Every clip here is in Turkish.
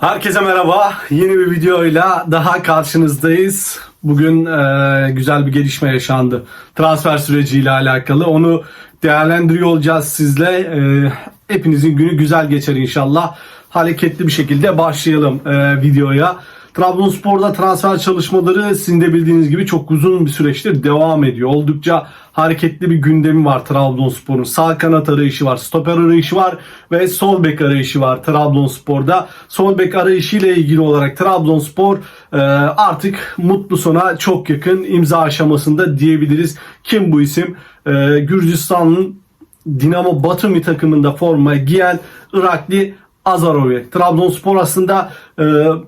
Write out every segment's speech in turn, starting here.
Herkese merhaba. Yeni bir videoyla daha karşınızdayız. Bugün e, güzel bir gelişme yaşandı. Transfer süreciyle alakalı. Onu değerlendiriyor olacağız sizle. E, hepinizin günü güzel geçer inşallah. Hareketli bir şekilde başlayalım e, videoya. Trabzonspor'da transfer çalışmaları sizin de bildiğiniz gibi çok uzun bir süreçtir devam ediyor. Oldukça hareketli bir gündemi var Trabzonspor'un. Sağ kanat arayışı var, stoper arayışı var ve sol bek arayışı var Trabzonspor'da. Sol bek arayışı ile ilgili olarak Trabzonspor e, artık mutlu sona çok yakın imza aşamasında diyebiliriz. Kim bu isim? E, Gürcistan'ın Dinamo Batumi takımında forma giyen Irakli Azarovi. Trabzonspor aslında e,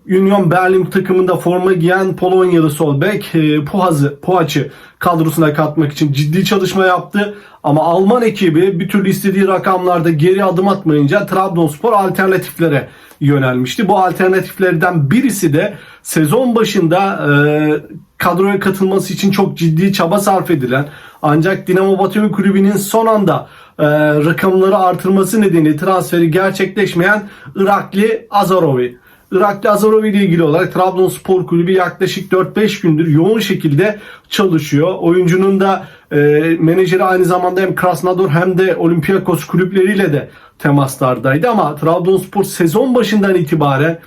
Union Berlin takımında forma giyen Polonyalı sol bek e, Puhaz'ı, Puhaç'ı kadrosuna katmak için ciddi çalışma yaptı. Ama Alman ekibi bir türlü istediği rakamlarda geri adım atmayınca Trabzonspor alternatiflere yönelmişti. Bu alternatiflerden birisi de sezon başında e, kadroya katılması için çok ciddi çaba sarf edilen ancak Dinamo Batumi kulübünün son anda e, rakamları artırması nedeniyle transferi gerçekleşmeyen Irakli Azarovi. Irakli Azarovi ile ilgili olarak Trabzonspor Kulübü yaklaşık 4-5 gündür yoğun şekilde çalışıyor. Oyuncunun da e, menajeri aynı zamanda hem Krasnodar hem de Olympiakos kulüpleriyle de temaslardaydı ama Trabzonspor sezon başından itibaren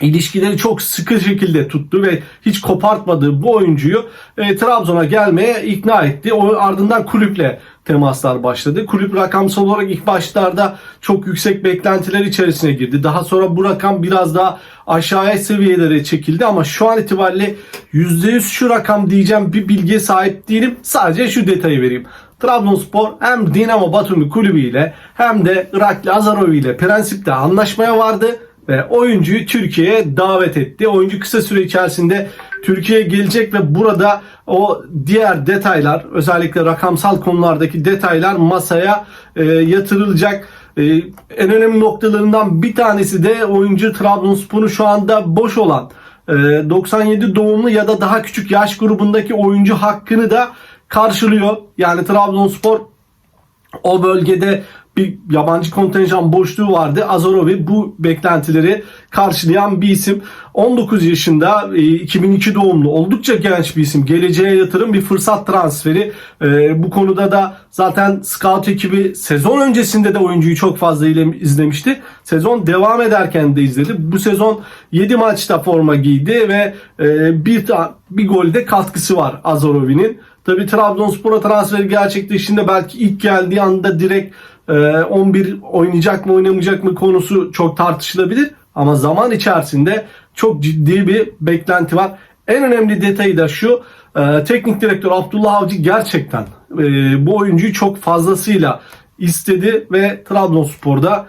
ilişkileri çok sıkı şekilde tuttu ve hiç kopartmadığı bu oyuncuyu e, Trabzon'a gelmeye ikna etti. O ardından kulüple temaslar başladı. Kulüp rakamsal olarak ilk başlarda çok yüksek beklentiler içerisine girdi. Daha sonra bu rakam biraz daha aşağıya seviyelere çekildi ama şu an itibariyle %100 şu rakam diyeceğim bir bilgiye sahip değilim. Sadece şu detayı vereyim. Trabzonspor hem Dinamo Batumi kulübü ile hem de Irakli Azarovi ile prensipte anlaşmaya vardı ve oyuncuyu Türkiye'ye davet etti. Oyuncu kısa süre içerisinde Türkiye'ye gelecek ve burada o diğer detaylar özellikle rakamsal konulardaki detaylar masaya e, yatırılacak. E, en önemli noktalarından bir tanesi de oyuncu Trabzonspor'un şu anda boş olan e, 97 doğumlu ya da daha küçük yaş grubundaki oyuncu hakkını da karşılıyor. Yani Trabzonspor o bölgede bir yabancı kontenjan boşluğu vardı. Azorovi bu beklentileri karşılayan bir isim. 19 yaşında 2002 doğumlu oldukça genç bir isim. Geleceğe yatırım bir fırsat transferi. E, bu konuda da zaten scout ekibi sezon öncesinde de oyuncuyu çok fazla izlemişti. Sezon devam ederken de izledi. Bu sezon 7 maçta forma giydi ve e, bir bir golde katkısı var Azorovi'nin. Tabi Trabzonspor'a transferi gerçekleştiğinde belki ilk geldiği anda direkt 11 oynayacak mı oynamayacak mı konusu çok tartışılabilir. Ama zaman içerisinde çok ciddi bir beklenti var. En önemli detayı da şu. Teknik direktör Abdullah Avcı gerçekten bu oyuncuyu çok fazlasıyla istedi ve Trabzonspor'da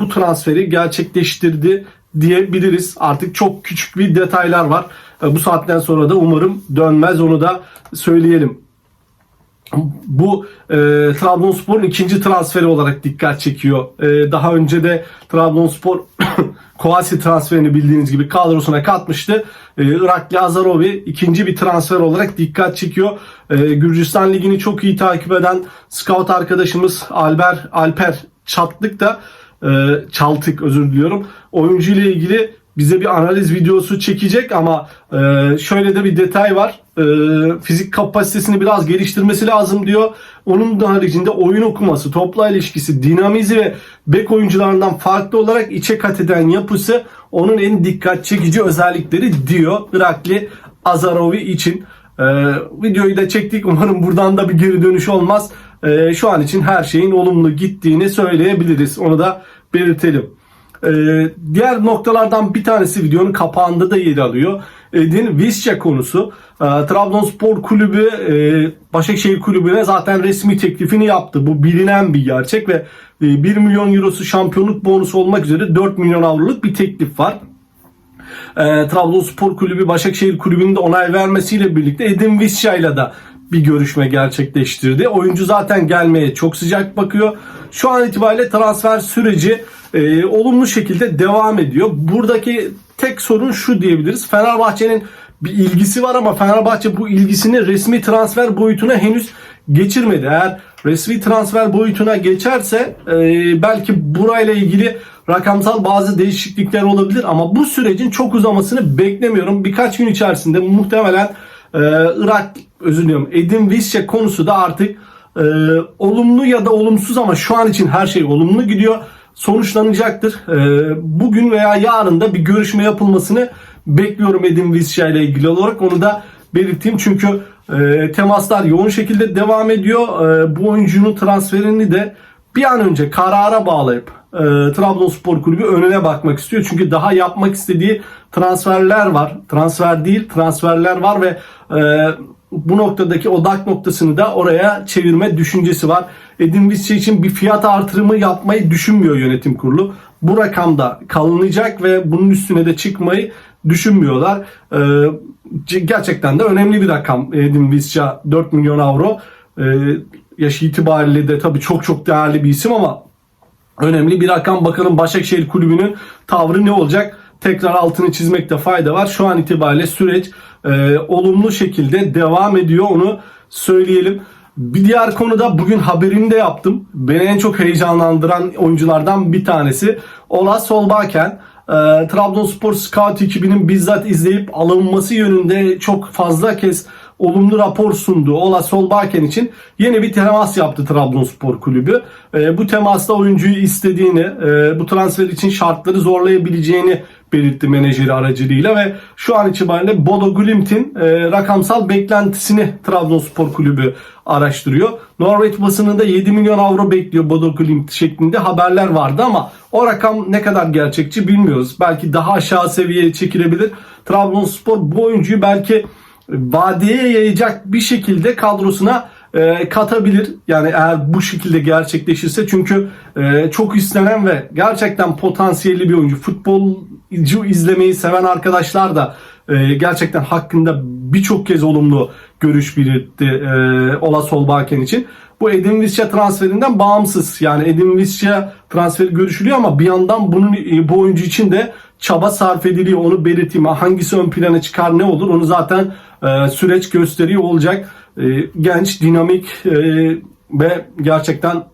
bu transferi gerçekleştirdi diyebiliriz. Artık çok küçük bir detaylar var. Bu saatten sonra da umarım dönmez onu da söyleyelim bu e, Trabzonspor'un ikinci transferi olarak dikkat çekiyor. E, daha önce de Trabzonspor Kovasi transferini bildiğiniz gibi kadrosuna katmıştı. E, Irakli Azarovi ikinci bir transfer olarak dikkat çekiyor. E, Gürcistan Ligi'ni çok iyi takip eden scout arkadaşımız Alper Alper Çatlık da e, Çaltık özür diliyorum. Oyuncu ile ilgili bize bir analiz videosu çekecek ama e, şöyle de bir detay var. E, fizik kapasitesini biraz geliştirmesi lazım diyor. Onun da haricinde oyun okuması, topla ilişkisi, dinamizi ve bek oyuncularından farklı olarak içe kat eden yapısı onun en dikkat çekici özellikleri diyor Irakli Azarovi için. E, videoyu da çektik. Umarım buradan da bir geri dönüş olmaz. E, şu an için her şeyin olumlu gittiğini söyleyebiliriz. Onu da belirtelim. Ee, diğer noktalardan bir tanesi videonun kapağında da yer alıyor. Edin Visca konusu. Ee, Trabzonspor Kulübü e, Başakşehir Kulübü'ne zaten resmi teklifini yaptı. Bu bilinen bir gerçek ve e, 1 milyon eurosu şampiyonluk bonusu olmak üzere 4 milyon avroluk bir teklif var. E, Trabzonspor Kulübü Başakşehir Kulübü'nün de onay vermesiyle birlikte Edin Visca ile de bir görüşme gerçekleştirdi. Oyuncu zaten gelmeye çok sıcak bakıyor. Şu an itibariyle transfer süreci e, olumlu şekilde devam ediyor. Buradaki tek sorun şu diyebiliriz. Fenerbahçe'nin bir ilgisi var ama Fenerbahçe bu ilgisini resmi transfer boyutuna henüz geçirmedi. Eğer resmi transfer boyutuna geçerse e, belki burayla ilgili rakamsal bazı değişiklikler olabilir ama bu sürecin çok uzamasını beklemiyorum. Birkaç gün içerisinde muhtemelen e, Irak özür diliyorum Edin Visca konusu da artık e, olumlu ya da olumsuz ama şu an için her şey olumlu gidiyor. Sonuçlanacaktır. E, bugün veya yarın da bir görüşme yapılmasını bekliyorum Edin Visca ile ilgili olarak. Onu da belirteyim çünkü e, temaslar yoğun şekilde devam ediyor. E, bu oyuncunun transferini de bir an önce karara bağlayıp e, Trabzonspor Kulübü önüne bakmak istiyor. Çünkü daha yapmak istediği transferler var. Transfer değil transferler var ve bu noktadaki odak noktasını da oraya çevirme düşüncesi var. Edin Visca için bir fiyat artırımı yapmayı düşünmüyor yönetim kurulu. Bu rakamda kalınacak ve bunun üstüne de çıkmayı düşünmüyorlar. Ee, gerçekten de önemli bir rakam Edin Visca 4 milyon avro. Ee, yaş itibariyle de tabii çok çok değerli bir isim ama önemli bir rakam. Bakalım Başakşehir Kulübü'nün tavrı ne olacak? Tekrar altını çizmekte fayda var. Şu an itibariyle süreç e, olumlu şekilde devam ediyor. Onu söyleyelim. Bir diğer konuda bugün haberini de yaptım. Beni en çok heyecanlandıran oyunculardan bir tanesi Ola Solbakken. E, Trabzonspor Scout ekibinin bizzat izleyip alınması yönünde çok fazla kez olumlu rapor sundu. Ola Solbakken için yeni bir temas yaptı Trabzonspor Kulübü. E, bu temasta oyuncuyu istediğini, e, bu transfer için şartları zorlayabileceğini belirtti menajeri aracılığıyla ve şu an itibariyle Bodo Glimt'in e, rakamsal beklentisini Trabzonspor Kulübü araştırıyor. Norveç basınında 7 milyon avro bekliyor Bodo Glimt şeklinde haberler vardı ama o rakam ne kadar gerçekçi bilmiyoruz. Belki daha aşağı seviyeye çekilebilir. Trabzonspor bu oyuncuyu belki vadeye yayacak bir şekilde kadrosuna e, katabilir. Yani eğer bu şekilde gerçekleşirse çünkü e, çok istenen ve gerçekten potansiyelli bir oyuncu. Futbolcu izlemeyi seven arkadaşlar da e, gerçekten hakkında birçok kez olumlu görüş belirtti e, Ola Solbakken için. Bu Edin Visca transferinden bağımsız. Yani Edin Visca transferi görüşülüyor ama bir yandan bunun e, bu oyuncu için de çaba sarf ediliyor. Onu belirteyim. Hangisi ön plana çıkar ne olur onu zaten e, süreç gösteriyor olacak. E, genç, dinamik e, ve gerçekten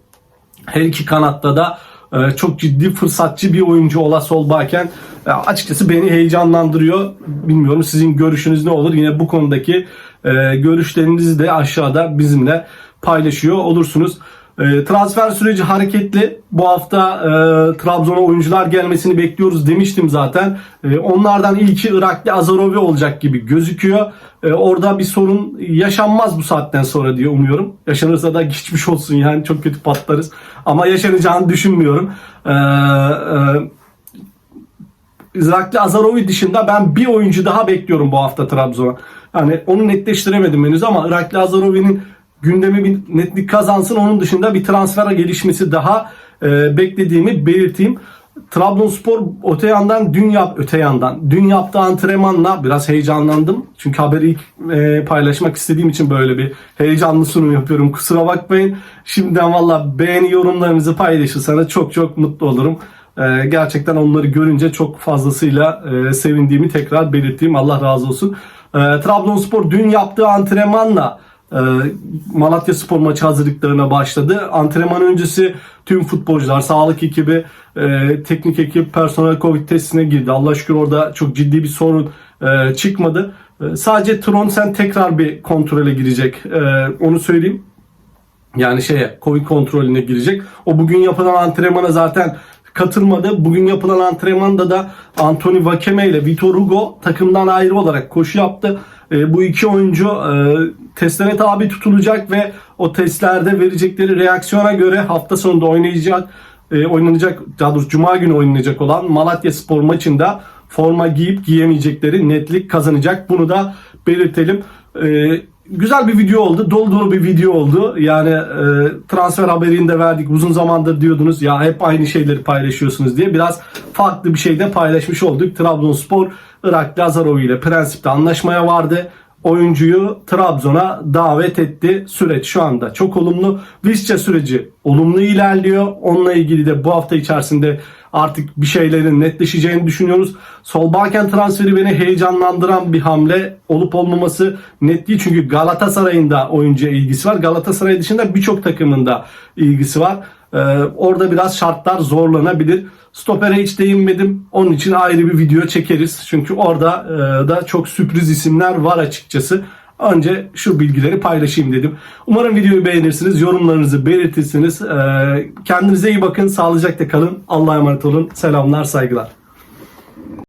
her iki kanatta da e, çok ciddi fırsatçı bir oyuncu Ola Solbakken e, açıkçası beni heyecanlandırıyor. Bilmiyorum sizin görüşünüz ne olur? Yine bu konudaki e, görüşlerinizi de aşağıda bizimle paylaşıyor olursunuz. E, transfer süreci hareketli. Bu hafta e, Trabzon'a oyuncular gelmesini bekliyoruz demiştim zaten. E, onlardan ilki Irakli Azarovi olacak gibi gözüküyor. E, orada bir sorun yaşanmaz bu saatten sonra diye umuyorum. Yaşanırsa da geçmiş olsun yani çok kötü patlarız. Ama yaşanacağını düşünmüyorum. E, e, Irakli Azarovi dışında ben bir oyuncu daha bekliyorum bu hafta Trabzon'a. Yani onu netleştiremedim henüz ama Irakli Azarovi'nin gündemi bir netlik kazansın. Onun dışında bir transfer gelişmesi daha e, beklediğimi belirteyim. Trabzonspor öte yandan dün yap öte yandan dün yaptığı antrenmanla biraz heyecanlandım. Çünkü haberi ilk e, paylaşmak istediğim için böyle bir heyecanlı sunum yapıyorum. Kusura bakmayın. Şimdiden valla beğeni yorumlarınızı paylaşırsanız çok çok mutlu olurum. E, gerçekten onları görünce çok fazlasıyla e, sevindiğimi tekrar belirteyim. Allah razı olsun. E, Trabzonspor dün yaptığı antrenmanla Malatya Spor maçı hazırlıklarına başladı. Antrenman öncesi tüm futbolcular, sağlık ekibi, e, teknik ekip, personel Covid testine girdi. Allah şükür orada çok ciddi bir sorun e, çıkmadı. E, sadece Tronsen tekrar bir kontrole girecek. Onu söyleyeyim. Yani şeye Covid kontrolüne girecek. O bugün yapılan antrenmana zaten katılmadı. Bugün yapılan antrenmanda da Anthony Vakeme ile Vitor Hugo takımdan ayrı olarak koşu yaptı. E, bu iki oyuncu e, testlere tabi tutulacak ve o testlerde verecekleri reaksiyona göre hafta sonunda oynayacak e, oynanacak daha doğrusu cuma günü oynanacak olan Malatya Spor maçında forma giyip giyemeyecekleri netlik kazanacak. Bunu da belirtelim. E, güzel bir video oldu. Dolu dolu bir video oldu. Yani e, transfer haberini de verdik. Uzun zamandır diyordunuz ya hep aynı şeyleri paylaşıyorsunuz diye. Biraz farklı bir şey de paylaşmış olduk. Trabzonspor Irak Lazarovi ile prensipte anlaşmaya vardı. Oyuncuyu Trabzon'a davet etti. Süreç şu anda çok olumlu. Visca süreci olumlu ilerliyor. Onunla ilgili de bu hafta içerisinde artık bir şeylerin netleşeceğini düşünüyoruz. Solbakken transferi beni heyecanlandıran bir hamle olup olmaması net değil. Çünkü Galatasaray'ın da oyuncuya ilgisi var. Galatasaray dışında birçok takımın da ilgisi var. Ee, orada biraz şartlar zorlanabilir. Stopere hiç değinmedim. Onun için ayrı bir video çekeriz. Çünkü orada e, da çok sürpriz isimler var açıkçası. Önce şu bilgileri paylaşayım dedim. Umarım videoyu beğenirsiniz. Yorumlarınızı belirtirsiniz. E, kendinize iyi bakın. Sağlıcakla kalın. Allah'a emanet olun. Selamlar, saygılar.